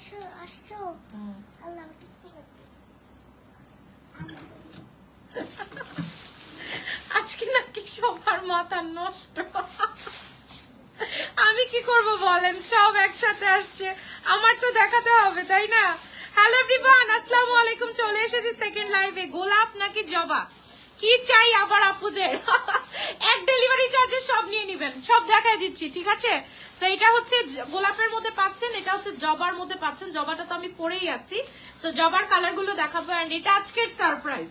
আসো আসছো আল্লাহ আজকে নাকি সবার মাথা নষ্ট। আমি কি করব বলেন? সব একসাথে আসছে। আমার তো দেখাতে হবে তাই না? হ্যালো এভরিওয়ান আসসালামু আলাইকুম। চলে এসেছি সেকেন্ড লাইভে গোলাপ নাকি জবা? কি চাই আবার আপুদের? এক ডেলিভারি চার্জে সব নিয়ে নেবেন, সব দেখাই দিচ্ছি, ঠিক আছে? তো এটা হচ্ছে গোলাপের মধ্যে পাচ্ছেন, এটা হচ্ছে জবার মধ্যে পাচ্ছেন, জবাটা তো আমি পরেই আছি। তো জবার কালারগুলো দেখাবো এন্ড এটা আজকের সারপ্রাইজ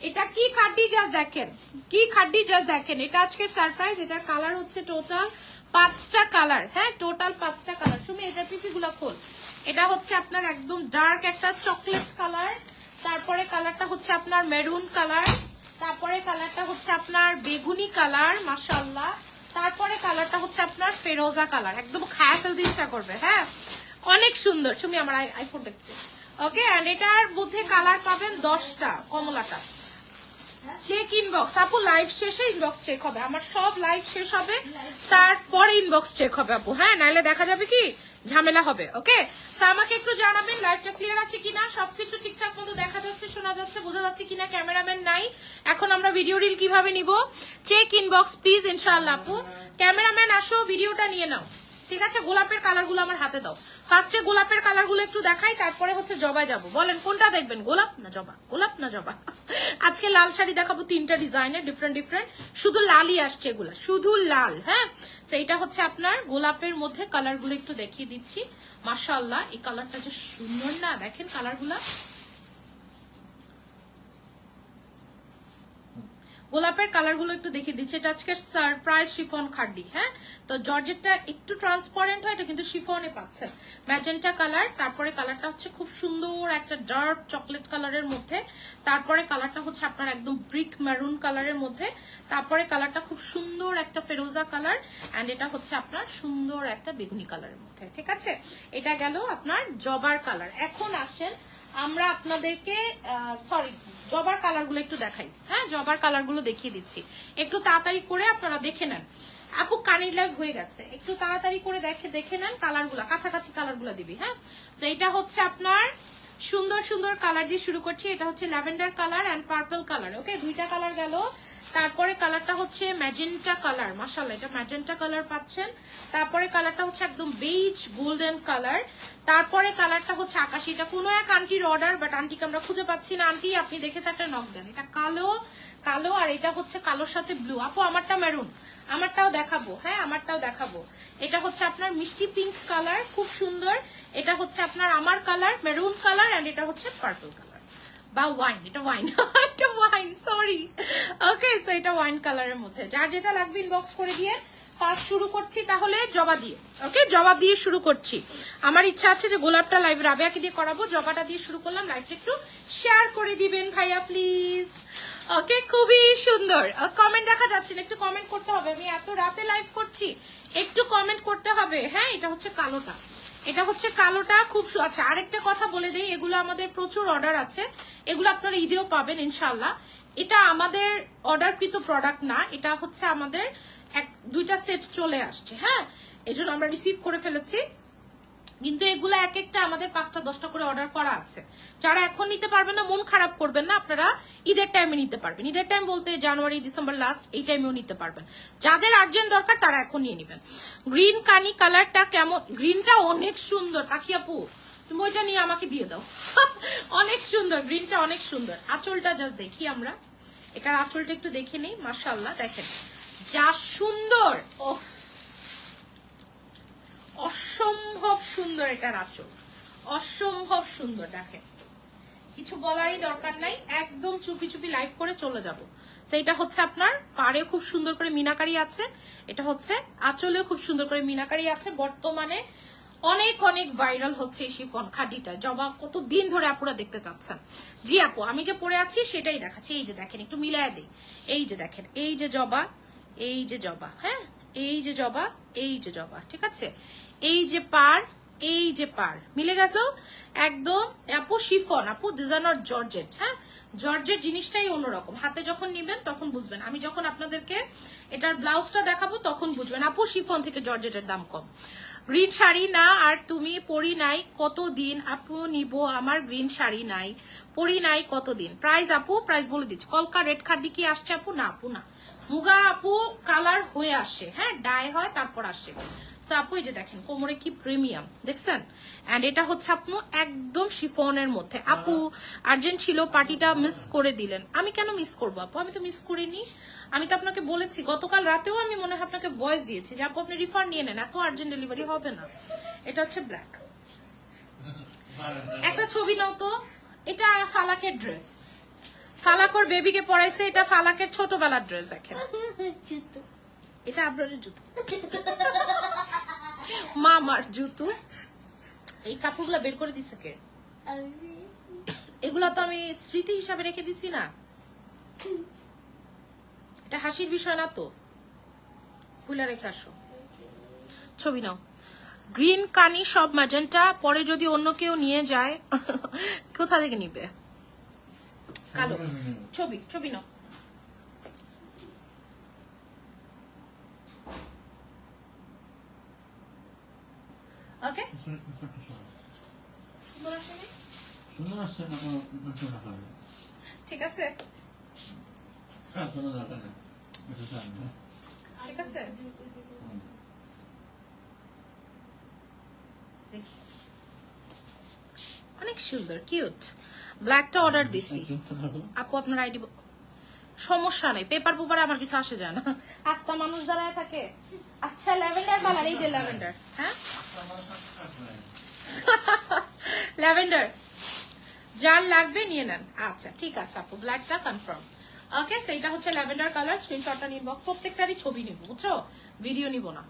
এটা কি খাড্ডি জাস্ট দেখেন, কি খাড্ডি জাস্ট দেখেন, এটা আজকের সারপ্রাইজ এটার কালার হচ্ছে টোটাল পাঁচটা কালার হ্যাঁ? টোটাল পাঁচটা কালার তুমি এটা পিপি গুলা খোল? এটা হচ্ছে আপনার একদম ডার্ক একটা চকলেট কালার তারপরে কালারটা হচ্ছে আপনার মেরুন কালার তারপরে কালারটা হচ্ছে আপনার বেগুনি কালার মাশাল্লাহ তারপরে কালারটা হচ্ছে আপনার ফেরোজা কালার। একদম খায়া ফেলতে ইচ্ছা করবে হ্যাঁ? অনেক সুন্দর। তুমি আমার আইফোন দেখতে। ওকে এন্ড এটার মধ্যে কালার পাবেন দশটা, কমলাটা। চেক ইনবক্স আপু লাইভ শেষে ইনবক্স চেক হবে। আমার সব লাইভ শেষ হবে। তারপরে ইনবক্স চেক হবে, আপু। হ্যাঁ নাইলে দেখা যাবে কি? ঝামেলা হবে ওকে আমাকে একটু জানাবেন লাইভটা ক্লিয়ার আছে কিনা? সবকিছু ঠিকঠাক মতো দেখা যাচ্ছে, শোনা যাচ্ছে, বোঝা যাচ্ছে কিনা? ক্যামেরাম্যান নাই। এখন আমরা ভিডিও রিল কীভাবে নিব? চেক ইনবক্স প্লিজ ইনশাআল্লাহ আপু। ক্যামেরাম্যান আসো ভিডিওটা নিয়ে নাও। ঠিক আছে? গোলাপের কালারগুলো আমার হাতে দাও। ফার্স্টে গোলাপের কালারগুলো একটু দেখাই, তারপরে হচ্ছে জবাই যাব। বলেন, কোনটা দেখবেন? গোলাপ না জবা? গোলাপ না জবা? আজকে লাল শাড়ি দেখাবো তিনটা ডিজাইনের ডিফারেন্ট ডিফারেন্ট শুধু লালই আসছে এগুলা। শুধু লাল হ্যাঁ? তো এটা হচ্ছে আপনার গোলাপের মধ্যে কালারগুলো একটু দেখিয়ে দিচ্ছি। মাশাআল্লাহ, এই কালারটা যে সুন্দর না? দেখেন কালারগুলা গোলাপের কালারগুলো একটু দেখিয়ে দিচ্ছি। এটা আজকে সারপ্রাইজ শিফন খাড্ডি হ্যাঁ? তো জর্জেটটা একটু ট্রান্সপারেন্ট হয়, এটা কিন্তু শিফনে পাচ্ছেন ম্যাজেন্টা কালার, তারপরে কালারটা হচ্ছে খুব সুন্দর একটা ডার্ক চকলেট কালারের মধ্যে। তারপরে কালারটা হচ্ছে আপনার একদম ব্রিক মেরুন কালারের মধ্যে। তারপরে কালারটা খুব সুন্দর একটা ফেরোজা কালার অ্যান্ড এটা হচ্ছে আপনার সুন্দর একটা বেগুনি কালারের মধ্যে, ঠিক আছে? এটা গেল আপনার জবার কালার। এখন আসেন আমরা আপনাদেরকে সরি জবার কালারগুলো একটু দেখাই। হ্যাঁ জবার কালারগুলো দেখিয়ে দিচ্ছি। একটু তাড়াতাড়ি করে আপনারা দেখে নেন। আপু, কানের লাইভ হয়ে গেছে। একটু তাড়াতাড়ি করে দেখে দেখে নেন কালারগুলো কাছাকাছি কালারগুলো দিবি হ্যাঁ? তো এটা হচ্ছে আপনার সুন্দর সুন্দর কালার দিয়ে শুরু করছি। এটা হচ্ছে lavender colour and purple colour okay দুইটা কালার গেল। তারপরে কালারটা হচ্ছে ম্যাজেন্টা কালার মাসাল্লাহ এটা ম্যাজেন্টা কালার পাচ্ছেন। তারপরে কালারটা হচ্ছে একদম বেইজ গোল্ডেন কালার তারপরে কালারটা হচ্ছে আকাশি, এটা কোনো এক আন্টির অর্ডার বাট আন্টিকে আমরা খুঁজে পাচ্ছি না। আন্টি, আপনি দেখে থাকলে নক দেন। এটা কালো কালো, আর এটা হচ্ছে কালোর সাথে ব্লু আপু, আমারটা মেরুন আমারটাও দেখাবো হ্যাঁ আমারটাও দেখাবো। এটা হচ্ছে আপনার মিষ্টি পিঙ্ক কালার খুব সুন্দর। এটা হচ্ছে আপনার আমার কালার মেরুন কালার এন্ড এটা হচ্ছে পার্পল কালার বা ওয়াইন এটা ওয়াইন এটা ওয়াইন সরি ওকে সো এটা ওয়াইন কালারের মধ্যে। যার যেটা লাগবে ইনবক্স করে দিয়ে ফার্স্ট শুরু করছি, তাহলে জবা দিয়ে। ওকে জবা দিয়ে শুরু করছি। আমার ইচ্ছা আছে যে গোলাপটা লাইভ রাবেয়াকে দিয়ে করাবো। জবাটা দিয়ে শুরু করলাম। লাইভটা একটু শেয়ার করে দিবেন ভাইয়া প্লিজ ওকে খুবই সুন্দর। কমেন্ট দেখা যাচ্ছে না। একটু কমেন্ট করতে হবে। আমি এত রাতে লাইভ করছি। একটু কমেন্ট করতে হবে। হ্যাঁ এটা হচ্ছে কালোটা। এটা হচ্ছে কালোটা, খুব আচ্ছা আরেকটা কথা বলে দিই, এগুলো আমাদের প্রচুর অর্ডার আছে। এগুলো আপনারা ঈদেও পাবেন ইনশাল্লাহ এটা আমাদের অর্ডারকৃত প্রোডাক্ট না, এটা হচ্ছে আমাদের এক দুইটা সেট চলে আসছে হ্যাঁ? এই জন্য আমরা রিসিভ করে ফেলেছি। কিন্তু এগুলো এক একটা আমাদের পাঁচটা, দশটা করে অর্ডার করা আছে। যারা এখন নিতে পারবেন না, মন খারাপ করবেন না, আপনারা ঈদের টাইমে নিতে পারবেন। ঈদের টাইম বলতে জানুয়ারি, ডিসেম্বর লাস্ট এই টাইমেও নিতে পারবেন। যাদের আর্জেন্ট দরকার, তারা এখন নিয়ে নেবেন। গ্রিন কানি কালারটা কেমন? গ্রিনটা অনেক সুন্দর। কাকি আপু, তুমি ওইটা নিয়ে আমাকে দিয়ে দাও। অনেক সুন্দর গ্রিনটা অনেক সুন্দর। আঁচলটা জাস্ট দেখি আমরা। এটার আঁচলটা একটু দেখে নেই মার্শাল্লাহ দেখেন। যা সুন্দর! ও অসম্ভব সুন্দর এটার আঁচল অসম্ভব সুন্দর, দেখেন। কিছু বলারই দরকার নাই, একদম চুপি চুপি লাইভ করে চলে যাব। সেইটা হচ্ছে আপনার পাড়ে খুব সুন্দর করে মিনাকারি আছে, এটা হচ্ছে আঁচলেও খুব সুন্দর করে মিনাকারি আছে। বর্তমানে অনেক অনেক ভাইরাল হচ্ছে এই শিফন খাডিটা জবা কত দিন ধরে আপুরা দেখতে চাচ্ছেন? জি আপু, আমি যে পরে আছি সেটাই দেখাচ্ছি। এই যে দেখেন, একটু মিলায় দিই। এই যে দেখেন, এই যে জবা, এই যে জবা হ্যাঁ? এই যে জবা, এই যে জবা, ঠিক আছে? এই যে পার, এই যে পার। মিলে গেল একদম, আপু শিফন, আপু দিস আর নট জর্জেট হ্যাঁ? জর্জেট জিনিসটাই অন্যরকম। হাতে যখন নিবেন তখন বুঝবেন। আমি যখন আপনাদেরকে এটার ব্লাউজটা দেখাবো তখন বুঝবেন। আপু শিফন থেকে জর্জেটের দাম কম। গ্রিন শাড়ি না, আর তুমি পরি নাই কতদিন? আপু নিব, আমার গ্রিন শাড়ি নাই। পরি নাই কতদিন? প্রাইস আপু প্রাইস বলে দিচ্ছি। কলকা রেড খাড্ডি কি আসছে আপু? না আপু না। মুগা আপু কালার হয়ে আসে হ্যাঁ? ডাই হয়, তারপর আসে। So, আপু এই যে দেখেন কোমরে কি প্রিমিয়াম দেখছেন? এন্ড এটা হচ্ছে আপু একদম শিফনের মধ্যে। আপু আর্জেন্ট ছিল পার্টিটা মিস করে দিলেন। আমি কেন মিস করব আপু? আমি তো মিস করিনি। আমি তো আপনাকে বলেছি গতকাল রাতেও আমি মনে হয় আপনাকে ভয়েস দিয়েছি যে আপু আপনি রিফান্ড নিয়ে নেন এত আর্জেন্ট ডেলিভারি হবে না। এটা হচ্ছে ব্ল্যাক একটা ছবি নাও তো এটা ফালাকের ড্রেস ফালাকর বেবিকে পড়াইছে এটা ফালাকের ছোটবেলার ড্রেস দেখেন। এটা আবরারের জুতো। মামার জুতো। এই কাপড়গুলো বের করে দিছে কে? এগুলা তো আমি স্মৃতি হিসাবে রেখে দিছি না। এটা হাসির বিষয় না তো। খুলে রেখে আসো। ছবি নাও। গ্রিন কানি সব ম্যাজেন্টা, পরে যদি অন্য কেউ নিয়ে যায়, কোথা থেকে নিবে? কালো। ছবি ছবি নাও। ওকে ঠিক আছে। ঠিক দেখি। অনেক সুন্দর কিউট। ব্ল্যাকটা অর্ডার দিছি। আপু আপনার আইডি সমস্যা নেই পেপার পেপার আমার কিছু আসে যায় না। আস্তা মানুষ দাঁড়ায় থাকে। আচ্ছা ল্যাভেন্ডার কালার এই যে ল্যাভেন্ডার হ্যাঁ? ল্যাভেন্ডার যার লাগবে নিয়ে নেন। আচ্ছা ঠিক আছে আপু ব্ল্যাকটা কনফার্ম ওকে সেইটা হচ্ছে ল্যাভেন্ডার কালার স্ক্রিনশটটা নিব প্রত্যেকটারই ছবি নিব, বুঝছ? ভিডিও নিব না।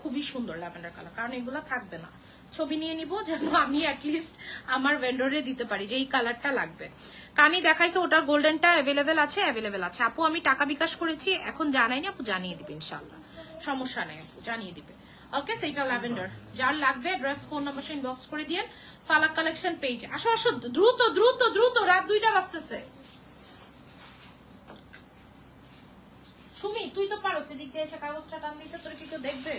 খুবই সুন্দর ল্যাভেন্ডার কালার কারণ এগুলো থাকবে না। ছবি নিয়ে নিব যেন আমি অ্যাটলিস্ট আমার ভেন্ডরে দিতে পারি যে এই কালারটা লাগবে। কানি দেখাইছে, ওটার গোল্ডেনটা অ্যাভেলেবেল আছে অ্যাভেলেবেল আছে। আপু, আমি টাকা বিকাশ করেছি, এখন জানাইনি, আপু, জানিয়ে দিবে ইনশাল্লাহ সমস্যা নেই আপু, জানিয়ে দিবে। ওকে সেইটা ল্যাভেন্ডার যার লাগবে ড্রেস ফোন নাম্বার ইনবক্স করে দিয়েন। ফালাক কালেকশন পেজ আসো আসো, দ্রুত দ্রুত দ্রুত, রাত দুইটা বাজতেছে। সুমি, তুই তো পারো সেদিক দিয়ে এসে কাগজটা টান দিতে, তোর কি দেখবে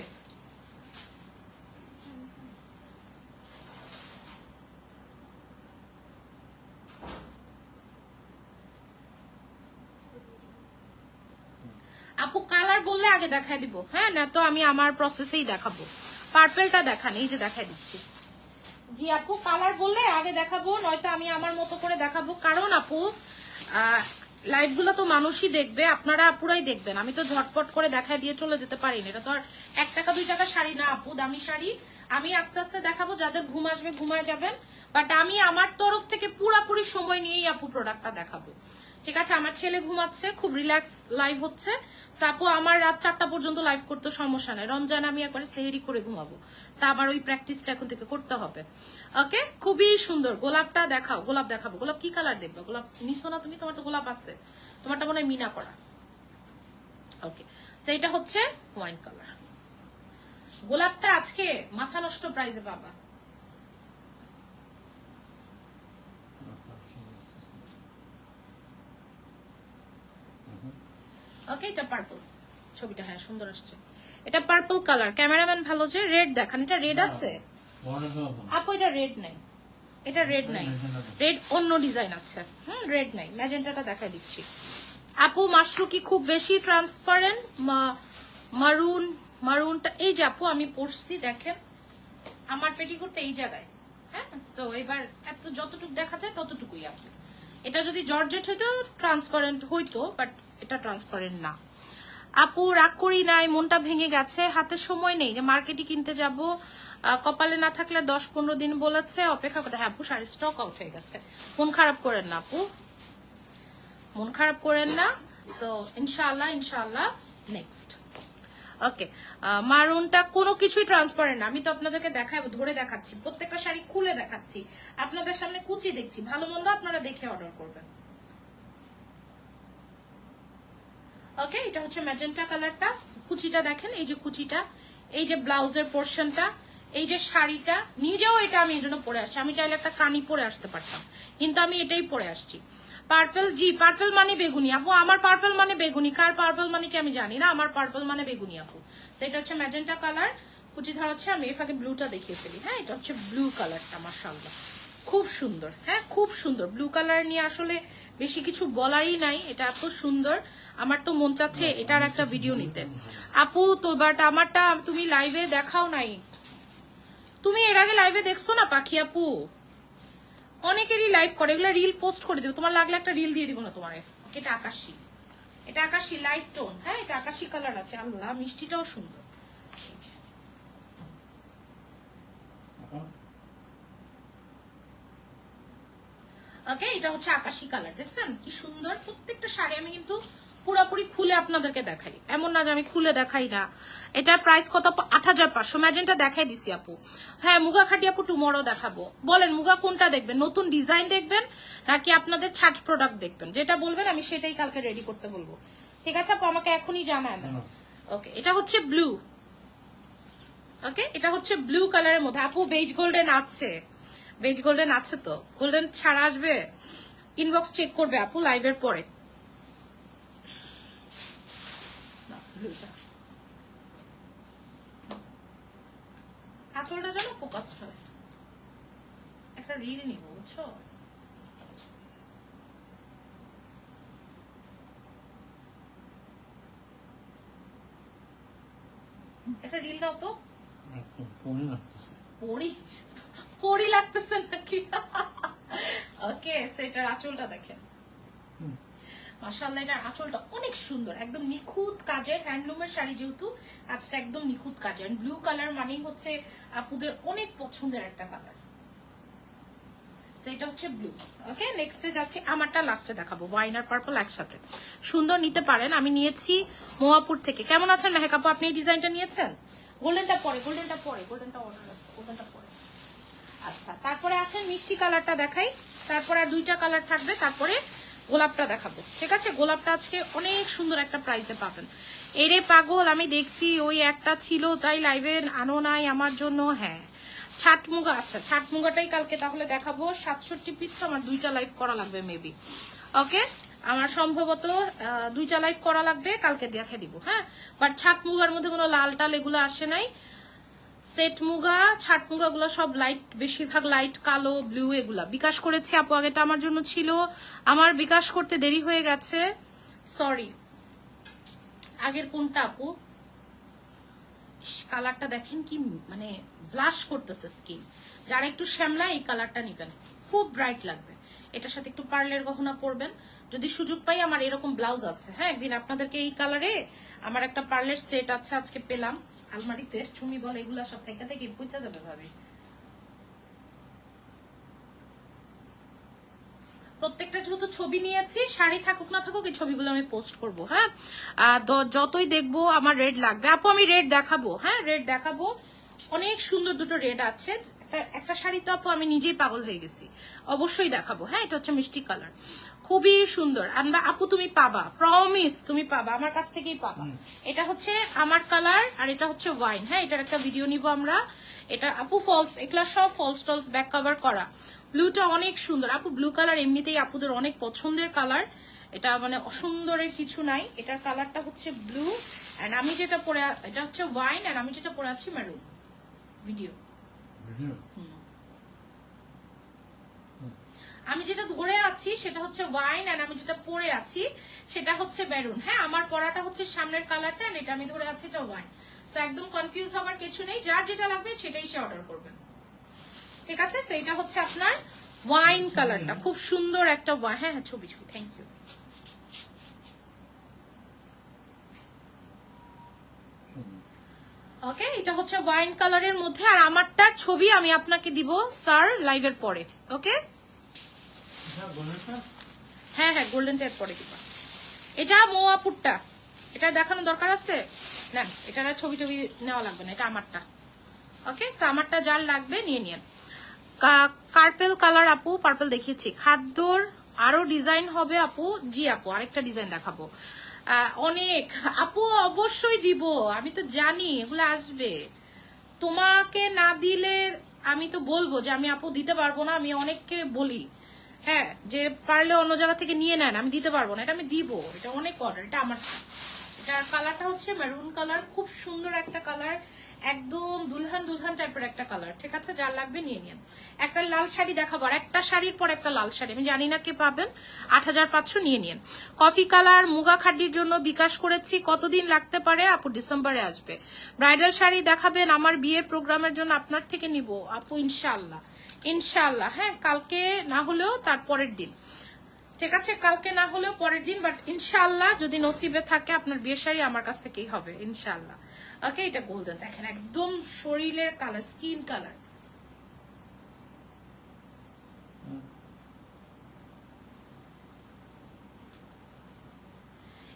আপু কালার বললে আগে দেখাই দিব। হ্যাঁ না তো আমি আমার প্রসেসেই দেখাবো। পার্পেলটা দেখান, এই যে দেখাই দিচ্ছি। জি আপু, কালার বললে আগে দেখাবো, নয়তো আমি আমার মতো করে দেখাবো। কারণ আপু লাইভগুলো তো মানুষই দেখবে, আপনারা পুরাই দেখবেন। আমি তো ঝটপট করে দেখা দিয়ে চলে যেতে পারি না এটা তো আর এক টাকা, দুই টাকা শাড়ি না আপু, দামি শাড়ি। আমি আস্তে আস্তে দেখাবো, যাদের ঘুম আসবে ঘুমায় যাবেন। বাট আমি আমার তরফ থেকে পুরাপুরি সময় নিয়েই আপু প্রোডাক্টটা দেখাবো। ঠিক আছে আমার ছেলে ঘুমাচ্ছে খুব রিল্যাক্স লাইভ হচ্ছে। আপু আমার রাত চারটা পর্যন্ত লাইভ করতে সমস্যা নেই। রমজান আমি একবারে সেহেরি করে ঘুমাবো। So, আমার ওই প্র্যাকটিসটা এখন থেকে করতে হবে। ওকে খুবই সুন্দর। গোলাপটা দেখাও গোলাপ দেখাবো। গোলাপ কি কালার দেখবে? গোলাপ নিছো না তুমি? তোমার তো গোলাপ আছে। তোমারটা মনে হয় মিনা করা। ওকে সেইটা হচ্ছে ওয়াইন কালার গোলাপটা আজকে মাথা নষ্ট প্রাইজে পাবা। ওকে এটা পার্পল ছবিটা হ্যাঁ সুন্দর আসছে। এটা পার্পল কালার ক্যামেরাম্যান ভালো যে রেড দেখান। এটা রেড আছে? আপু এটা রেড নাই। এটা রেড নাই। রেড অন্য ডিজাইন আছে। হুম রেড নাই। ম্যাজেন্টাটা দেখাই দিচ্ছি। আপু মাশরু কি খুব বেশি ট্রান্সপারেন্ট মারুন মারুনটা এই যে আপু আমি পড়ছি দেখেন। আমার পেটিকোটটা এই জায়গায়। হ্যাঁ সো এবার এত যতটুকু দেখা যায় ততটুকুই আপু। এটা যদি জর্জেট হইতো ট্রান্সপারেন্ট হইতো বাট এটা ট্রান্সপারেন্ট না। আপু, রাগ করি নাই, মনটা ভেঙে গেছে, হাতে সময় নেই যে মার্কেটে কিনতে যাব। কপালে না থাকলে দশ পনেরো দিন বলেছে, অপেক্ষা করতে হ্যাঁ আপু শাড়ি স্টক আউট হয়ে গেছে। মন খারাপ করেন না, আপু। মন খারাপ করেন না। সো ইনশাল্লাহ ইনশাল্লাহ নেক্সট ওকে মারুনটা কোনো কিছুই ট্রান্সপারেন্ট আমি তো আপনাদেরকে দেখাবো ধরে দেখাচ্ছি। প্রত্যেকটা শাড়ি খুলে দেখাচ্ছি। আপনাদের সামনে কুচি দেখছি। ভালো মন্দ আপনারা দেখে অর্ডার করবেন। ওকে এটা হচ্ছে ম্যাজেন্টা কালারটা। কুচিটা দেখেন, এই যে কুচিটা, এই যে ব্লাউজের পোর্শনটা, এই যে শাড়িটা। নিজেও এটা আমি এই জন্য পরে আসছি। আমি চাইলে একটা কানি পরে আসতে পারতাম, কিন্তু আমি এটাই পরে আসছি। পার্পল জি পার্পল মানে বেগুনি আপু। আমার পার্পল মানে বেগুনি। কার পার্পল মানে কি আমি জানি না। আমার পার্পল মানে বেগুনি আপু। তো এটা হচ্ছে ম্যাজেন্টা কালার। কুচি ধরা হচ্ছে আমি এর ফাঁকে ব্লুটা দেখিয়ে ফেলি। হ্যাঁ এটা হচ্ছে ব্লু কালারটা মার্শাল্লাহ খুব সুন্দর হ্যাঁ খুব সুন্দর। ব্লু কালার নিয়ে আসলে বেশি কিছু বলারই নাই, এটা এত সুন্দর। আমার তো মন চাচ্ছে এটার একটা ভিডিও নিতে। আপু তো বাট আমারটা তুমি লাইভে দেখাও নাই। তুমি এর আগে লাইভে দেখছ না, পাখি আপু? অনেকেরই লাইভ করে, এগুলো রিল পোস্ট করে দেবো। তোমার লাগলে একটা রিল দিয়ে দিব না তোমার। এটা আকাশি। এটা আকাশি লাইট টোন হ্যাঁ এটা আকাশি কালার আছে। আল্লাহ, মিষ্টিটাও সুন্দর এই যে। ওকে এটা হচ্ছে আকাশি কালার দেখছেন? কি সুন্দর প্রত্যেকটা শাড়ি আমি কিন্তু পুরোপুরি খুলে আপনাদেরকে দেখাই। এমন না যে আমি খুলে দেখাই না। এটার প্রাইস কত? আট হাজার পাঁচশো। ম্যাজেন্টা দেখাই দিছি আপু। হ্যাঁ মুগা খাটি আপু টুমরো দেখাবো। বলেন মুগা কোনটা দেখবেন? নতুন ডিজাইন দেখবেন নাকি আপনাদের ছাট প্রোডাক্ট দেখবেন? যেটা বলবেন আমি সেটাই কালকে রেডি করতে বলব। ঠিক আছে আপু? আমাকে এখনই জানায় ওকে এটা হচ্ছে ব্লু ওকে এটা হচ্ছে ব্লু কালারের মধ্যে। আপু বেজ গোল্ডেন আছে। বেজ গোল্ডেন আছে তো? গোল্ডেন ছাড়া আসবে? ইনবক্স চেক করবে আপু লাইভের পরে। আঁচলটা যেন ফোকাসড হয়। একটা রিল নিব বুঝছ? একটা রিল দাও তো। লাগতেছে। পরি লাগতেছে নাকি? ওকে সেটার আঁচলটা দেখেন। মাসাল্লাহ এটার আঁচলটা অনেক সুন্দর একদম নিখুঁত কাজের হ্যান্ডলুমের শাড়ি যেহেতু আজটা একদম নিখুঁত কাজের। ব্লু কালার মানেই হচ্ছে আপুদের অনেক পছন্দের একটা কালার সেটা হচ্ছে ব্লু ওকে নেক্সটে যাচ্ছে আমারটা লাস্টে দেখাবো ওয়াইন আর পার্পল একসাথে। সুন্দর নিতে পারেন আমি নিয়েছি মোয়াপুর থেকে। কেমন আছেন মেহেক আপু? আপনি এই ডিজাইনটা নিয়েছেন? গোল্ডেনটা পরে গোল্ডেনটা পরে গোল্ডেনটা অর্ডার আছে গোল্ডেনটা পরে। আচ্ছা তারপরে আসেন মিষ্টি কালারটা দেখাই। তারপরে আর দুইটা কালার থাকবে, তারপরে গোলাপটা দেখাবো। ঠিক আছে? গোলাপটা আজকে অনেক সুন্দর একটা প্রাইসে পাবেন। এরে পাগল, আমি দেখছি ওই একটা ছিল, তাই লাইভে আনো নাই আমার জন্য হ্যাঁ। ছাট মুগা আচ্ছা ছাট মুগাটাই কালকে তাহলে দেখাবো। সাতষট্টি পিস তো আমার দুইটা লাইভ করা লাগবে মেবি ওকে আমার সম্ভবত দুইটা লাইভ করা লাগবে, কালকে দেখে দিব হ্যাঁ? বাট ছাট মুগার মধ্যে কোনো লাল টাল এগুলো আসে নাই। সেট মুগা, ছাট মুগা গুলো সব লাইট বেশিরভাগ লাইট কালো ব্লু এগুলা। বিকাশ করেছি আপু আগেটা আমার জন্য ছিল। আমার বিকাশ করতে দেরি হয়ে গেছে। সরি আগের কোনটা আপু? কালারটা দেখেন কি মানে ব্লাশ করতেছে স্কিন যারা একটু শ্যামলা, এই কালারটা নিবেন। খুব ব্রাইট লাগবে। এটার সাথে একটু পার্লের গহনা পরবেন। যদি সুযোগ পাই, আমার এরকম ব্লাউজ আছে। হ্যাঁ একদিন আপনাদেরকে এই কালারে আমার একটা পার্লের সেট আছে, আজকে পেলাম। আলমারিতে তুমি বলে এগুলা সব থেকে থেকে বুঝা যাবে ভাবি। প্রত্যেকটা যেহেতু ছবি নিয়েছি, শাড়ি থাকুক না থাকুক এই ছবিগুলো আমি পোস্ট করব হ্যাঁ? যতই দেখব আমার রেড লাগবে। আপু, আমি রেড দেখাবো হ্যাঁ? রেড দেখাবো। অনেক সুন্দর দুটো রেড আছে। একটা শাড়ি তো আপু, আমি নিজেই পাগল হয়ে গেছি। অবশ্যই দেখাবো হ্যাঁ? এটা হচ্ছে মিষ্টি কালার খুবই সুন্দর। আমরা আপু তুমি পাবা। প্রমিস তুমি পাবা। আমার কাছ থেকেই পাবা। এটা হচ্ছে আমার কালার আর এটা হচ্ছে ওয়াইন হ্যাঁ এটার একটা ভিডিও নিব আমরা। এটা আপু ফলস এগুলা সব ফলস টলস ব্যাক কভার করা। ব্লুটা অনেক সুন্দর। আপু ব্লু কালার এমনিতেই আপুদের অনেক পছন্দের কালার এটা মানে অসুন্দরের কিছু নাই। এটার কালারটা হচ্ছে ব্লু এন্ড আমি যেটা পরে এটা হচ্ছে ওয়াইন আর আমি যেটা পরে আছি মেরুন ভিডিও ভিডিও আমি যেটা ধরে আছি সেটা হচ্ছে ওয়াইন আর আমি যেটা পরে আছি সেটা হচ্ছে মেরুন হ্যাঁ আমার পরাটা হচ্ছে সামনের কালারটা আর এটা আমি ধরে আছি এটা ওয়াইন সো একদম কনফিউজ হওয়ার কিছু নেই। যার যেটা লাগবে সেটাই সে অর্ডার করবেন ঠিক আছে? সেইটা হচ্ছে আপনার ওয়াইন কালারটা খুব সুন্দর একটা হ্যাঁ হ্যাঁ ছবি ছবি। থ্যাংক ইউ ওকে এটা হচ্ছে ওয়াইন কালারের মধ্যে। আর আমারটার ছবি আমি আপনাকে দিব স্যার লাইভের পরে। ওকে হ্যাঁ হ্যাঁ গোল্ডেন টেপ পরে দিবা। এটা মোয়াপুরটা। এটা দেখানো দরকার আছে? না এটার ছবি টবি নেওয়া লাগবে না, এটা আমারটা। ওকে আমারটা যার লাগবে, নিয়ে নিন কার্পেল কালার আপু, পার্পেল দেখিয়েছি। খাদ্যর আরও ডিজাইন হবে আপু? জি আপু, আরেকটা ডিজাইন দেখাবো। অনেক। আপু, অবশ্যই দিব। আমি তো জানি, এগুলো আসবে। তোমাকে না দিলে আমি তো বলব যে আমি আপু দিতে পারব না, আমি অনেককে বলি। হ্যাঁ যে পারলে অন্য জায়গা থেকে নিয়ে নেন, আমি দিতে পারব না, এটা আমি দিব, এটা অনেক অর্ডার এটা আমার এটার কালারটা হচ্ছে মেরুন কালার খুব সুন্দর একটা কালার একদম দুলহান দুলহান টাইপের একটা কালার ঠিক আছে? যার লাগবে নিয়ে নিন। একটা লাল শাড়ি দেখাবো, আর একটা শাড়ির পর একটা লাল শাড়ি, আমি জানি না কে পাবেন, আট হাজার পাঁচশো নিয়ে নিন। কফি কালার মুগা খাড্ডির জন্য বিকাশ করেছি, কতদিন লাগতে পারে? আপু ডিসেম্বরে আসবে। ব্রাইডাল শাড়ি দেখাবেন, আমার বিয়ের প্রোগ্রামের জন্য আপনার থেকে নিব, আপু ইনশাল্লাহ ইনশাল্লাহ হ্যাঁ কালকে না হলেও তার পরের দিন। ঠিক আছে, কালকে না হলেও পরের দিন বাট ইনশাল্লাহ যদি নসিবে থাকে আপনার বিয়ের শাড়ি আমার কাছ থেকেই হবে ইনশাল্লাহ ওকে এটা গোল্ডেন দেখেন, একদম শরীরের কালার স্কিন কালার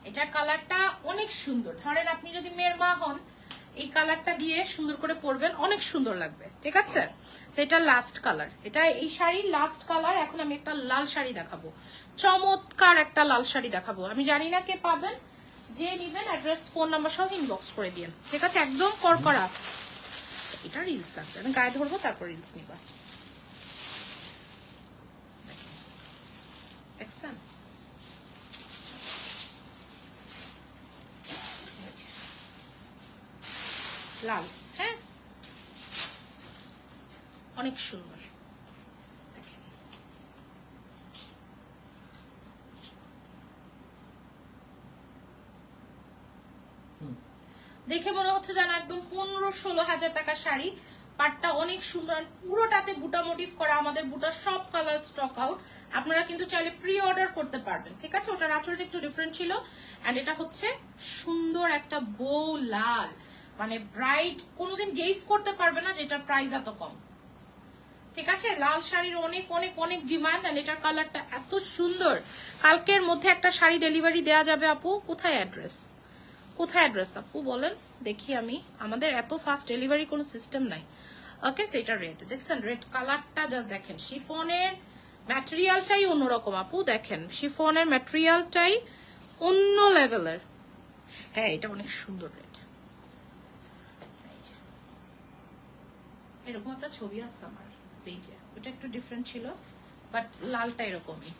এটার কালারটা অনেক সুন্দর। ধরেন আপনি যদি মেয়ের মা হন, এই কালারটা দিয়ে সুন্দর করে পরবেন, অনেক সুন্দর লাগবে, ঠিক আছে? এটা লাস্ট কালার এটা এই শাড়ির লাস্ট কালার এখন আমি একটা লাল শাড়ি দেখাবো। চমৎকার একটা লাল শাড়ি দেখাবো। আমি জানি না কে পাবেন, যে নিবেন অ্যাড্রেস ফোন নাম্বার সহ ইনবক্স করে দিন ঠিক আছে? একদম করকরা এটা রিলস লাগবে। আমি গায়ে ধরবো, তারপর রিলস নিবা। লাল। হ্যাঁ? অনেক সুন্দর। দেখে মনে হচ্ছে যেন একদম পনেরো ষোলো হাজার টাকার শাড়ি। পাটটা অনেক সুন্দর পুরোটাতে বুটা মোটিভ করা, আমাদের বুটার সব কালার স্টক আউট আপনারা কিন্তু চাইলে প্রি অর্ডার করতে পারবেন, ঠিক আছে? ওটার আঁচলটা একটু ডিফারেন্ট ছিল। এন্ড এটা হচ্ছে সুন্দর একটা বউ লাল। মানে ব্রাইট কোনোদিন গেস করতে পারবে না যে এটার প্রাইস এত কম। ঠিক আছে? লাল শাড়ির অনেক অনেক অনেক ডিমান্ড আর এটার কালারটা এত সুন্দর। কালকের মধ্যে একটা শাড়ি ডেলিভারি দেওয়া যাবে আপু। কোথায় অ্যাড্রেস কোথায় অ্যাড্রেস আপু বলেন? দেখি আমি। আমাদের এত ফাস্ট ডেলিভারি কোনো সিস্টেম নাই। ওকে সেটা রেড দেখছেন রেড কালারটা জাস্ট দেখেন। শিফনের ম্যাটেরিয়ালটাই অন্যরকম আপু, দেখেন। শিফনের ম্যাটেরিয়ালটাই অন্য লেভেলের হ্যাঁ এটা অনেক সুন্দর রেড এরকম একটা ছবি আছে আমার। পেজে। ওটা একটু ডিফারেন্ট ছিল বাট লালটা এরকমই।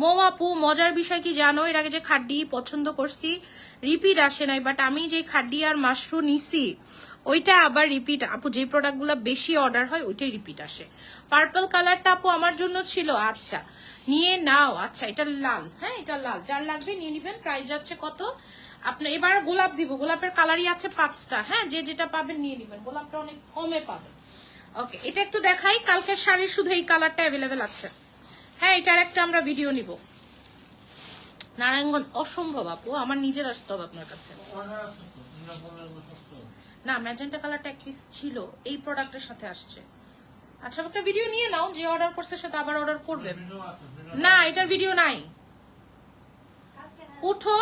মো আপু, মজার বিষয় কি জানো? এর আগে যে খাড্ডি পছন্দ করছি রিপিট আসে নাই বাট আমি যে খাড্ডি আর মাশরুম নিছি, ওইটা আবার রিপিট আপু, যে প্রোডাক্টগুলো বেশি অর্ডার হয়, ওইটাই রিপিট আসে। পার্পল কালারটা আপু আমার জন্য ছিল আচ্ছা নিয়ে নাও। আচ্ছা এটা লাল হ্যাঁ এটা লাল। যার লাগবে নিয়ে নিবেন প্রাইস যাচ্ছে কত? আপনি, এবার গোলাপ দিব, গোলাপের কালারই আছে পাঁচটা হ্যাঁ যে যেটা পাবেন নিয়ে নিবেন। গোলাপটা অনেক কমে পাবেন। ওকে এটা একটু দেখাই। কালকের শাড়ির শুধু এই কালারটা অ্যাভেলেবেল আছে। হ্যাঁ এটার একটা আমরা ভিডিও নিব। নারায়ণগঞ্জ, অসম্ভব আপু, আমার নিজের আসতে হবে আপনার কাছে। না ম্যাজেন্টা কালারটা এক পিস ছিল, এই প্রোডাক্টের সাথে আসছে। আচ্ছা একটা ভিডিও নিয়ে নাও, যে অর্ডার করছে সে আবার অর্ডার করবে। না, এটার ভিডিও নাই। উঠো।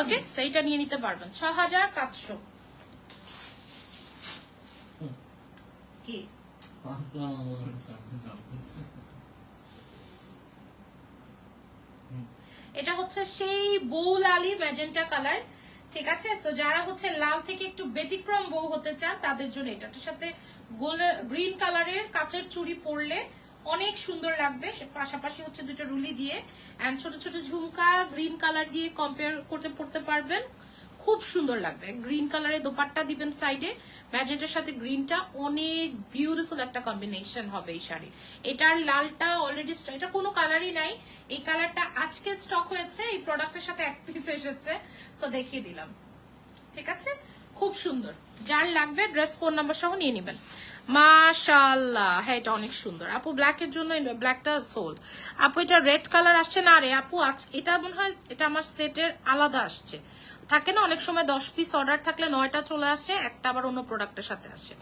ওকে সেইটা নিয়ে নিতে পারবেন। ছ হাজার পাঁচশো কি। এটা হচ্ছে সেই বউ লালি ম্যাজেন্টা কালার, ঠিক আছে? তো যারা হচ্ছে লাল থেকে একটু ব্যতিক্রম বউ হতে চান, তাদের জন্য এটা এটার সাথে গ্রিন কালারের কাচের চুড়ি পরলে অনেক সুন্দর লাগবে। পাশাপাশি হচ্ছে দুটো রুলি দিয়ে এন্ড ছোট ছোট ঝুমকা, গ্রিন কালার দিয়ে কম্পেয়ার করতে, পড়তে পারবেন। খুব সুন্দর লাগবে। গ্রিন কালারের দোপাট্টা দিবেন সাইডে ম্যাজেন্টার সাথে গ্রিনটা অনেক বিউটিফুল একটা কম্বিনেশন হবে এই শাড়ি এটার লালটা অলরেডি এটা কোনো কালারই নাই। এই কালারটা আজকে স্টক হয়েছে, এই প্রোডাক্টের সাথে এক পিস এসেছে। সো দেখিয়ে দিলাম। ঠিক আছে? খুব সুন্দর। যার লাগবে ড্রেস ফোন নাম্বার সহ নিয়ে নেবেন। মাশাল্লাহ হ্যাঁ এটা অনেক সুন্দর। আপু ব্ল্যাক এর জন্য ব্ল্যাকটা সোল্ড আপু, এটা রেড কালার আসছে না রে? আপু, আজ এটা মনে হয় এটা আমার সেটের আলাদা আসছে। থাকে না, অনেক সময় দশ পিস অর্ডার থাকলে নয়টা চলে আসে, একটা আবার অন্য প্রোডাক্টের সাথে আসে।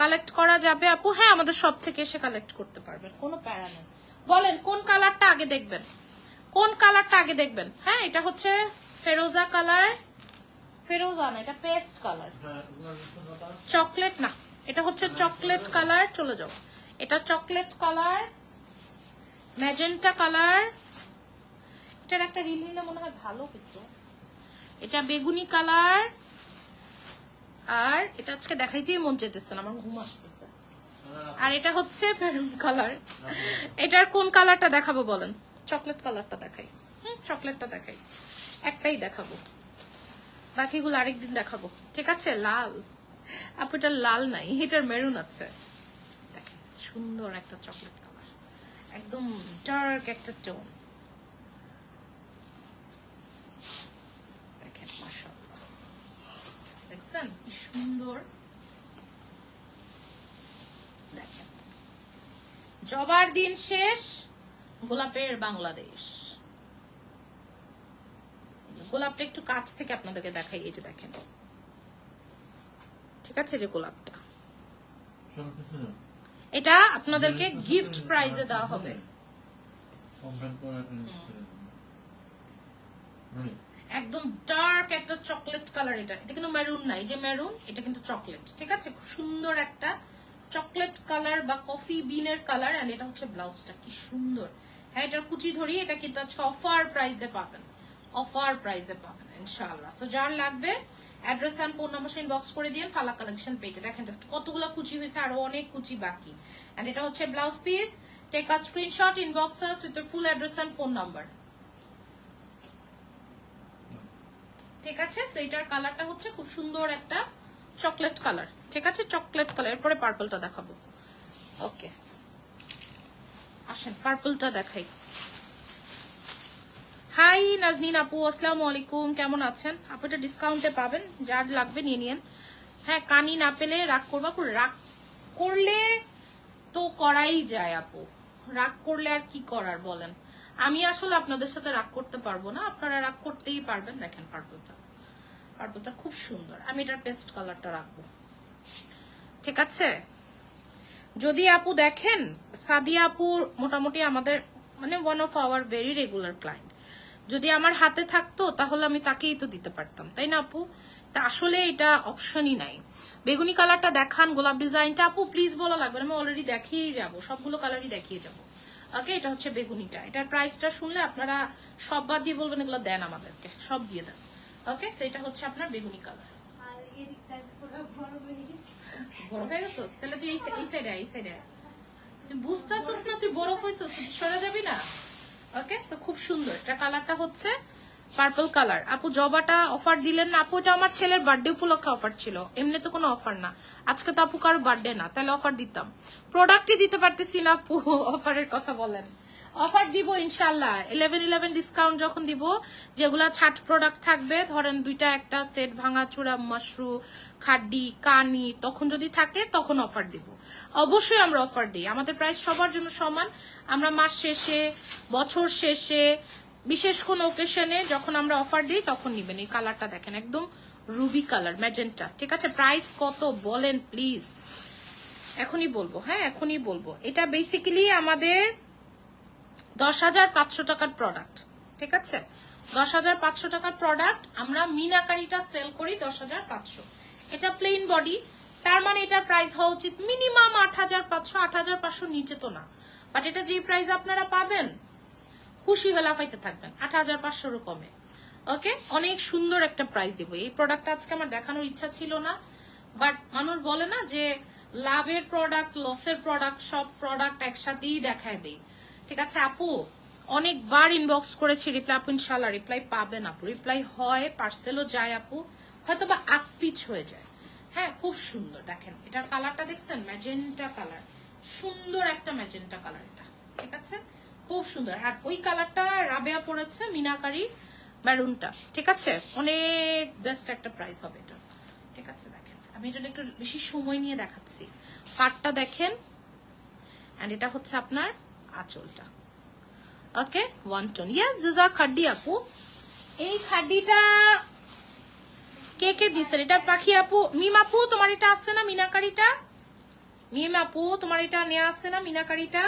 কালেক্ট করা যাবে আপু? হ্যাঁ আমাদের সব থেকে এসে কালেক্ট করতে পারবেন, কোনো প্যারা নেই। বলেন, কোন কালারটা আগে দেখবেন? কোন কালারটা আগে দেখবেন? হ্যাঁ এটা হচ্ছে ফেরোজা কালার ফেরোজা না, এটা পেস্ট কালার। চকলেট না, এটা হচ্ছে চকলেট কালার চলে যাও। এটা চকলেট কালার ম্যাজেন্টা কালার এটার একটা রিল নিলে মনে হয় ভালো কিন্তু। এটা বেগুনি কালার। আর এটা আজকে দেখাইতেই মন চেতেছে না, আমার ঘুম আসতেছে। আর এটা হচ্ছে মেরুন কালার এটার কোন কালারটা দেখাবো বলেন? চকলেট কালারটা দেখাই। হুম চকলেটটা দেখাই। একটাই দেখাবো। বাকিগুলো আরেকদিন দেখাবো। ঠিক আছে? লাল। আপু এটা লাল নাই, এটার মেরুন আছে। দেখেন, সুন্দর একটা চকলেট কালার একদম ডার্ক একটা টোন দেখেন মাশাআল্লাহ দেখছেন? কি সুন্দর। দেখেন। জবার দিন শেষ গোলাপের বাংলাদেশ। গোলাপটা একটু কাছ থেকে আপনাদেরকে দেখাই এই যে দেখেন। ঠিক আছে যে গোলাপটা। এটা আপনাদেরকে গিফট প্রাইজে দেওয়া হবে। একদম ডার্ক একটা চকলেট কালার এটা। এটা কিন্তু মেরুন না, এই যে মেরুন এটা কিন্তু চকলেট ঠিক আছে? খুব সুন্দর একটা চকলেট কালার বা কফি বিনের কালার এন্ড এটা হচ্ছে ব্লাউজটা কি সুন্দর। হ্যাঁ এটার কুচি ধরি এটা কিন্তু আজকে অফার প্রাইসে পাবেন। অফার প্রাইসে পাবেন, ইনশাআল্লাহ। সো যার লাগবে address and phone number inbox করে দিন ফালা কালেকশন পেজে দেখেন জাস্ট কতগুলো কুচি হয়েছে, আরও অনেক কুচি বাকি। এন্ড এটা হচ্ছে blouse piece take a screenshot inbox with full address and phone number ঠিক আছে? সেইটার কালারটা হচ্ছে খুব সুন্দর একটা চকলেট কালার ঠিক আছে? চকলেট কালার এরপরে পার্পলটা দেখাবো। ওকে আসেন পার্পলটা দেখাই। হাই নাজনীন আপু, আসসালামু আলাইকুম। কেমন আছেন? আপু এটা ডিসকাউন্টে পাবেন। যার লাগবে নিয়ে নিয়েন। হ্যাঁ কানি না পেলে রাগ করব আপু। রাগ করলে তো করাই যায় আপু। রাগ করলে আর কি করার বলেন? আমি আসলে আপনাদের সাথে রাগ করতে পারব না। আপনারা রাগ করতেই পারবেন। দেখেন পার্পলটা পার্পলটা খুব সুন্দর। আমি এটার পেস্ট কালারটা রাখব। ঠিক আছে? যদি আপু দেখেন, সাদিয়া আপু মোটামুটি আমাদের মানে one of our very regular client যদি আমার হাতে থাকতো, তাহলে আমি তাকেই তো দিতে পারতাম। তাই না আপু? তা আসলে এটা অপশনই নাই। বেগুনি কালারটা দেখান, গোলাপ ডিজাইনটা আপু প্লিজ বলা লাগবে আমি অলরেডি দেখিয়েই যাব। সবগুলো কালারই দেখিয়ে যাব। ওকে এটা হচ্ছে বেগুনিটা। এটার প্রাইসটা শুনলে আপনারা সব বাদ দিয়ে বলবেন এগুলো দেন আমাদেরকে সব দিয়ে দেন। ওকে সেটা হচ্ছে আপনার বেগুনি কালার বড় হয়ে হয়ে গেছিস? তাহলে তুই এই এই সাইডে এই সাইডে তুই বুঝতেছিস না তুই বরফ হয়েছিস তুই সরে যাবি না। ওকে সো খুব সুন্দর। এটা কালারটা হচ্ছে পার্পল কালার আপু, জবাটা অফার দিলেন না। আপু, এটা আমার ছেলের বার্থডে উপলক্ষে অফার ছিল। এমনি তো কোনো অফার না। আজকে তো আপু কারও বার্থডে না, তাহলে অফার দিতাম। প্রোডাক্টই দিতে পারতেছি না আপু অফারের কথা বলেন। অফার দিব ইনশাল্লাহ ইলেভেন ইলেভেন ডিসকাউন্ট যখন দিব, যেগুলা ছাট প্রোডাক্ট থাকবে, ধরেন দুইটা, একটা সেট ভাঙা চূড়া মাশরু খাড্ডি, কানি, তখন যদি থাকে, তখন অফার দিব। অবশ্যই আমরা অফার দিই। আমাদের প্রাইস সবার জন্য সমান। আমরা মাস শেষে, বছর শেষে বিশেষ কোন ওকেশনে যখন আমরা অফার দিই, তখন নিবেন। এই কালারটা দেখেন, একদম রুবি কালার ম্যাজেন্টা ঠিক আছে? প্রাইস কত বলেন প্লিজ এখনই বলব হ্যাঁ এখনই বলব। এটা বেসিক্যালি আমাদের দশ হাজার পাঁচশো টাকার প্রোডাক্ট ঠিক আছে? দশ হাজার পাঁচশো টাকার প্রোডাক্ট আমরা মিনাকারিটা সেল করি দশ হাজার পাঁচশো। এটা প্লেন বডি তার মানে এটার প্রাইস হওয়া উচিত মিনিমাম আট হাজার পাঁচশো, আট হাজার পাঁচশো নিচে তো না। বাট এটা যে প্রাইস আপনারা পাবেন খুশি হয়ে পাইতে থাকবেন। আট হাজার পাঁচশোরও কমে। ওকে? অনেক সুন্দর একটা প্রাইস দিব। এই প্রোডাক্টটা আজকে আমার দেখানোর ইচ্ছা ছিল না বাট মানুষ বলে না যে লাভের প্রোডাক্ট লসের প্রোডাক্ট সব প্রোডাক্ট একসাথেই দেখায় দেই। ঠিক আছে, আপু? অনেকবার ইনবক্স করেছি রিপ্লাই আপু ইনশাল্লাহ রিপ্লাই পাবেন আপু। রিপ্লাই হয় পার্সেলও যায় আপু। হয়তো বা আকপিচ হয়ে যায়। হ্যাঁ খুব সুন্দর। দেখেন, এটার কালারটা দেখছেন? ম্যাজেন্টা কালার সুন্দর একটা ম্যাজেন্টা কালার এটা। ঠিক আছে? খুব সুন্দর। আর ওই কালারটা রাবেয়া পড়েছে মিনাকারি ম্যারুনটা ঠিক আছে? অনেক বেস্ট একটা প্রাইস হবে এটা। ঠিক আছে, দেখেন। আমি এটা একটু বেশি সময় নিয়ে দেখাচ্ছি। পাটটা দেখেন। অ্যান্ড এটা হচ্ছে আপনার আঁচলটা। Okay one tone yes this আর খাড্ডি আপু। এই খাড্ডিটা কে কে দিচ্ছেন এটা পাখি, আপু? মিম, আপু, তোমার এটা আসছে না মিনাকারিটা? মিম, আপু, তোমার এটা নেওয়া আসছে না মিনাকারিটা?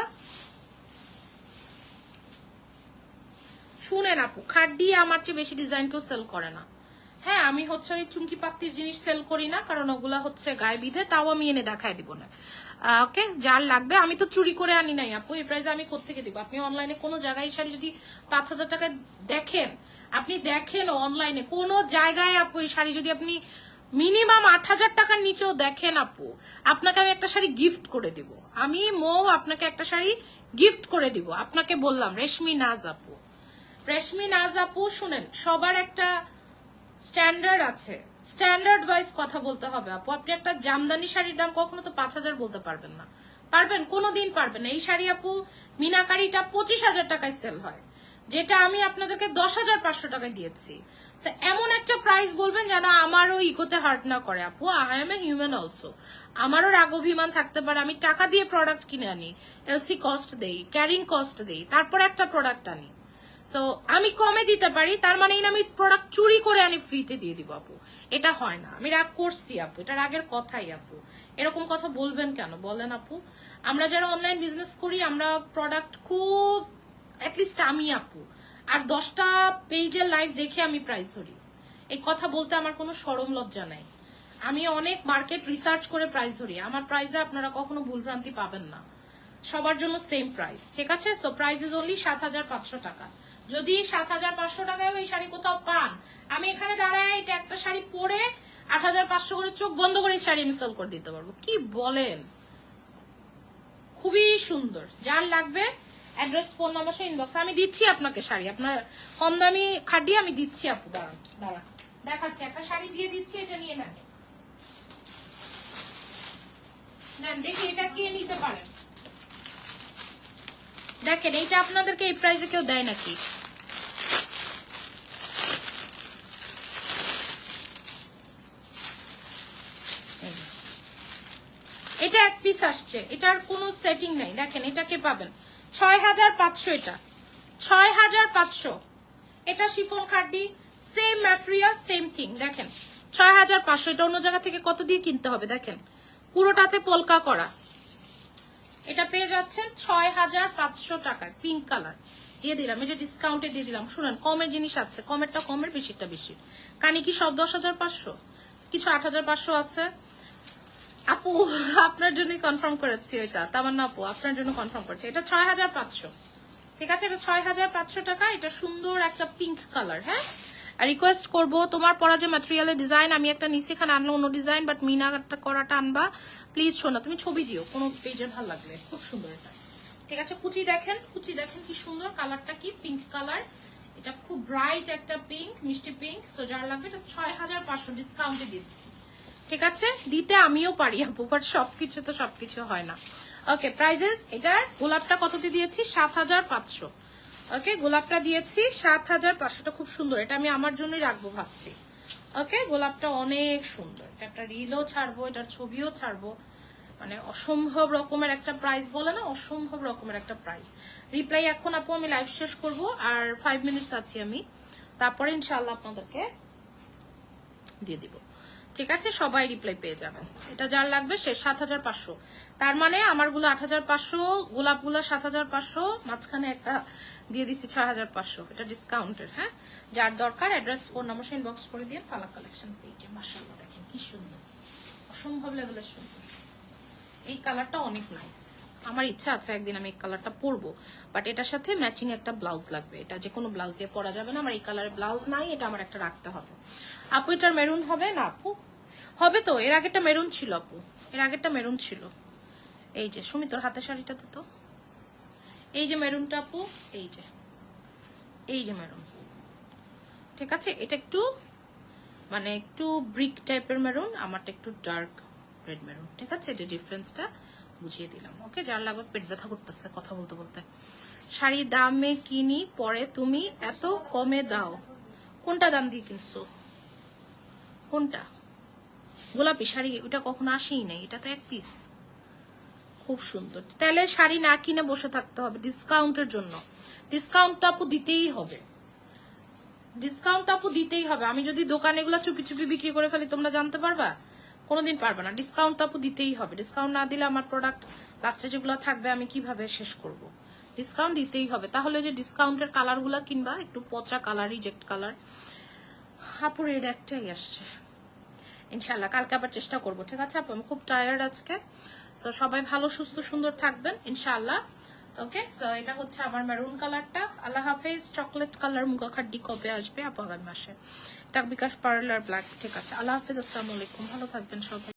শুনেন আপু, খাড্ডি আমার চেয়ে বেশি ডিজাইন কেউ সেল করে না। হ্যাঁ আমি হচ্ছে ওই চুমকি পাত্তির জিনিস সেল করি না, কারণ ওগুলা হচ্ছে গায়ে বিধে, তাও আমি এনে দেখায় দিব না। ওকে, যার লাগবে, আমি তো চুরি করে আনি নাই আপু, এই প্রাইসে আমি কোথেকে দিব? আপনি অনলাইনে কোনো জায়গায় শাড়ি যদি পাঁচ হাজার টাকায় দেখেন, আপনি দেখেন অনলাইনে কোনো জায়গায় আপু এই শাড়ি যদি আপনি মিনিমাম আট হাজার টাকার নিচেও দেখেন আপু, আপনাকে আমি একটা শাড়ি গিফট করে দিব। আমি মৌ আপনাকে একটা শাড়ি গিফট করে দিব, আপনাকে বললাম, রেশমি নাজ আপু। রেশমি নাজ আপু শুনেন সবার একটা স্ট্যান্ডার্ড আছে। স্ট্যান্ডার্ড ওয়াইজ কথা বলতে হবে, আপু। আপনি একটা জামদানি শাড়ির দাম কখনো তো পাঁচ হাজার বলতে পারবেন না। পারবেন কোনো দিন পারবেন না। এই শাড়ি, আপু, মিনাকারিটা পঁচিশ হাজার টাকায় সেল হয়, যেটা আমি আপনাদেরকে দশ হাজার পাঁচশো টাকায় দিয়েছি। এমন একটা প্রাইস বলবেন যেন আমারও ইকোতে হার্ট না করে। আপু I am a human also আমারও রাগ অভিমান থাকতে পারে, আমি টাকা দিয়ে প্রোডাক্ট কিনে আনি এলসি কস্ট দেই ক্যারিং কস্ট দেই, তারপর একটা প্রোডাক্ট আনি। সো আমি কমে দিতে পারি, তার মানে না আমি প্রোডাক্ট চুরি করে আনি ফ্রিতে দিয়ে দিব আপু। এটা হয় না। আমি রাগ করছি আপু, এটা রাগের কথাই আপু। এরকম কথা বলবেন কেন? বলেন আপু। আমরা যারা অনলাইন বিজনেস করি, আমরা প্রোডাক্ট খুব অ্যাটলিস্ট আমি আপু। আর দশটা পেজের লাইভ দেখে আমি প্রাইস ধরি। এই কথা বলতে আমার কোনো সরম লজ্জা নাই। আমি অনেক মার্কেট রিসার্চ করে প্রাইস ধরি। আমার প্রাইসে আপনারা কখনো ভুলভ্রান্তি পাবেন না। সবার জন্য সেম প্রাইস ঠিক আছে? সো প্রাইস ইজ অনলি সাত হাজার পাঁচশো টাকা। যদি সাত হাজার পাঁচশো টাকায় ওই শাড়ি কোথাও পান, আমি এখানে দাঁড়ায় এটা একটা শাড়ি পরে আট হাজার পাঁচশো করে চোখ বন্ধ করে শাড়ি সেল করে দিতে পারব। কি বলেন? খুবই সুন্দর। যার লাগবে অ্যাড্রেস ফোন নাম্বার ইনবক্স আমি দিচ্ছি আপনাকে শাড়ি। আপনার কম দামি খাড্ডি আমি দিচ্ছি আপু, দাঁড়ান দাঁড়ান। দেখাচ্ছি, একটা শাড়ি দিয়ে দিচ্ছি, এটা নিয়ে নেন। দেখি এটা কে নিতে পারেন দেখেন, এইটা আপনাদেরকে এই প্রাইসে কেউ দেয় নাকি? এটা এক পিস আসছে এটার কোনো সেটিং নাই। দেখেন, এটা কে পাবেন? ছয় হাজার পাঁচশো এটা। ছয় হাজার পাঁচশো। এটা শিফন খাড্ডি সেম ম্যাটেরিয়াল সেম থিং দেখেন ছয় হাজার পাঁচশো, এটা অন্য জায়গা থেকে কত দিয়ে কিনতে হবে? দেখেন, পুরোটাতে পোলকা করা। এটা পেয়ে যাচ্ছেন ছয় হাজার পাঁচশো টাকায় পিঙ্ক কালার দিয়ে দিলাম এটা ডিসকাউন্টে দিয়ে দিলাম। শুনেন, কমের জিনিস আছে, কমেরটা কমের বেশিটা বেশি। কানি কি সব দশ হাজার পাঁচশো? কিছু আট হাজার পাঁচশো আছে। আপু, আপনার জন্যই কনফার্ম করেছি এটা। তামান্না আপু, আপনার জন্য কনফার্ম করেছি। এটা ছয় হাজার পাঁচশো। ঠিক আছে, এটা ছয় হাজার পাঁচশো টাকা। এটা সুন্দর একটা পিঙ্ক কালার হ্যাঁ? আর রিকোয়েস্ট করব তোমার পরা যে ম্যাটেরিয়ালের ডিজাইন আমি একটা নিচে এখানে আনলো অন্য ডিজাইন বাট মিনা একটা করাটা আনবা। প্লিজ শোনা, তুমি ছবি দিও, কোনো পেজের ভালো লাগলে খুব সুন্দর এটা। ঠিক আছে, কুচি দেখেন কুচি দেখেন কি সুন্দর কালারটা কি? পিঙ্ক কালার এটা খুব ব্রাইট একটা পিঙ্ক মিষ্টি পিঙ্ক সো যার লাগবে এটা ছয় হাজার পাঁচশো ডিসকাউন্টে দিচ্ছি। ঠিক আছে? দিতে আমিও পারি আপু বাট সবকিছু তো সবকিছু হয় না। ওকে প্রাইজেস এটার গোলাপটা কততে দিয়েছি? সাত হাজার পাঁচশো। ওকে গোলাপটা দিয়েছি। সাত হাজার পাঁচশোটা খুব সুন্দর। এটা আমি আমার জন্যই রাখব ভাবছি। ওকে গোলাপটা অনেক সুন্দর। এটা একটা রিলও ছাড়বো, এটার ছবিও ছাড়বো। মানে অসম্ভব রকমের একটা প্রাইস বলে না, অসম্ভব রকমের একটা প্রাইস রিপ্লাই এখন আপু আমি লাইভ শেষ করব আর ফাইভ মিনিটস আছি আমি। তারপরে ইনশাল্লাহ আপনাদেরকে দিয়ে দিব। ঠিক আছে? সবাই রিপ্লাই পেয়ে যাবেন। এটা যার লাগবে সে সাত হাজার পাঁচশো। তার মানে আমারগুলো আট হাজার পাঁচশো, গোলাপগুলো সাত হাজার পাঁচশো, মাঝখানে একটা দিয়ে দিছি ছয় হাজার পাঁচশো। এটা ডিসকাউন্টের হ্যাঁ? যার দরকার অ্যাড্রেস ফোন নাম্বার ইনবক্স করে দিয়ে ফালা কালেকশন পেয়েছে মাসাল্লাহ দেখেন কি সুন্দর। অসম্ভব লেভেলের সুন্দর এই কালারটা অনেক নাইস আমার ইচ্ছা আছে একদিন আমি এই কালারটা পরবো। বাট এটার সাথে ম্যাচিং একটা ব্লাউজ লাগবে। এটা যে কোনো ব্লাউজ দিয়ে পরা যাবে না। আমার এই কালারের ব্লাউজ নাই, এটা আমার একটা রাখতে হবে। আপু, এটার মেরুন হবে না আপু? হবে তো, এর আগেরটা মেরুন ছিল আপু। এর আগেরটা মেরুন ছিল। এই যে সুমি তোর হাতের শাড়িটাতে তো। এই যে মেরুনটা আপু, এই যে এই যে মেরুন ঠিক আছে? এটা একটু মানে একটু ব্রিক টাইপের মেরুন আমারটা একটু ডার্ক রেড মেরুন ঠিক আছে? যে ডিফারেন্সটা বুঝিয়ে দিলাম। ওকে যার লাগবে পেট ব্যথা করতেছে কথা বলতে বলতে। শাড়ি দামে কিনি, পরে তুমি এত কমে দাও। কোনটা দাম দিয়ে কিনছো? কোনটা? গোলাপি শাড়ি, ওটা কখনো আসেই নাই। এটা তো এক পিস খুব সুন্দর। তাহলে শাড়ি না কিনে বসে থাকতে হবে ডিসকাউন্টের জন্য। ডিসকাউন্ট তো আপু দিতেই হবে। ডিসকাউন্ট তো আপু দিতেই হবে। আমি যদি দোকানে এগুলো চুপি চুপি বিক্রি করে ফেলি, তোমরা জানতে পারবা? কোনোদিন পারবে না। ডিসকাউন্ট তো আপু দিতেই হবে। ডিসকাউন্ট না দিলে আমার প্রোডাক্ট লাস্টে যেগুলো থাকবে, আমি কীভাবে শেষ করব? ডিসকাউন্ট দিতেই হবে। তাহলে যে ডিসকাউন্টের কালারগুলো কিনবা, একটু পচা কালার রিজেক্ট কালার আপুর এর একটাই আসছে। ইনশাল্লাহ কালকে আবার চেষ্টা করব, ঠিক আছে আপু? আমি খুব টায়ার্ড আজকে। সো সবাই ভালো, সুস্থ, সুন্দর থাকবেন ইনশাল্লাহ ওকে সো এটা হচ্ছে আমার মেরুন কালারটা আল্লাহ হাফেজ চকলেট কালার মুখাখাড্ডি কবে আসবে? আগামী মাসে। এটা বিকাশ পার্লার ব্ল্যাক ঠিক আছে। আল্লাহ হাফেজ, আসসালামু আলাইকুম। ভালো থাকবেন সবাই।